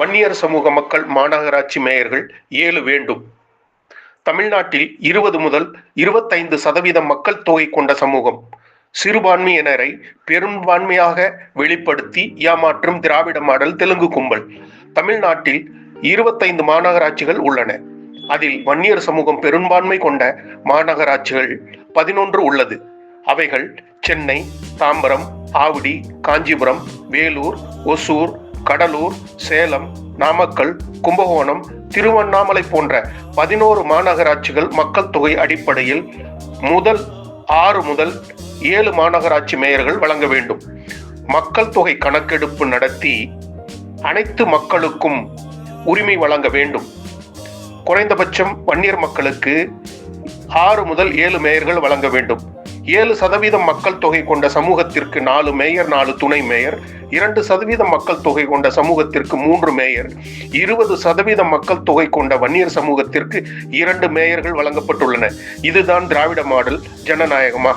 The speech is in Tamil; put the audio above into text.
வன்னியர் சமூக மக்கள் மாநகராட்சி மேயர்கள் ஏழு வேண்டும். தமிழ்நாட்டில் இருபது முதல் இருபத்தைந்து சதவீதம் மக்கள் தொகை கொண்ட சமூகம். சிறுபான்மையினரை பெரும்பான்மையாக வெளிப்படுத்தி ஏமாற்றும் திராவிட மாடல் தெலுங்கு கும்பல். தமிழ்நாட்டில் இருபத்தைந்து மாநகராட்சிகள் உள்ளன. அதில் வன்னியர் சமூகம் பெரும்பான்மை கொண்ட மாநகராட்சிகள் பதினொன்று உள்ளது. அவைகள் சென்னை தாம்பரம் ஆவடி காஞ்சிபுரம் வேலூர் ஒசூர் கடலூர் சேலம் நாமக்கல் கும்பகோணம் திருவண்ணாமலை போன்ற பதினோரு மாநகராட்சிகள் மக்கள் தொகை அடிப்படையில் முதல் ஆறு முதல் ஏழு மாநகராட்சி மேயர்கள் வழங்க வேண்டும். மக்கள் தொகை கணக்கெடுப்பு நடத்தி அனைத்து மக்களுக்கும் உரிமை வழங்க வேண்டும். குறைந்தபட்சம் வன்னியர் மக்களுக்கு ஆறு முதல் ஏழு மேயர்கள் வழங்க வேண்டும். ஏழு சதவீதம் மக்கள் தொகை கொண்ட சமூகத்திற்கு நாலு மேயர் நாலு துணை மேயர் இரண்டு சதவீதம் மக்கள் தொகை கொண்ட சமூகத்திற்கு மூன்று மேயர் இருபது சதவீதம் மக்கள் தொகை கொண்ட வன்னியர் சமூகத்திற்கு இரண்டு மேயர்கள் வழங்கப்பட்டுள்ளன. இதுதான் திராவிட மாடல் ஜனநாயகமா?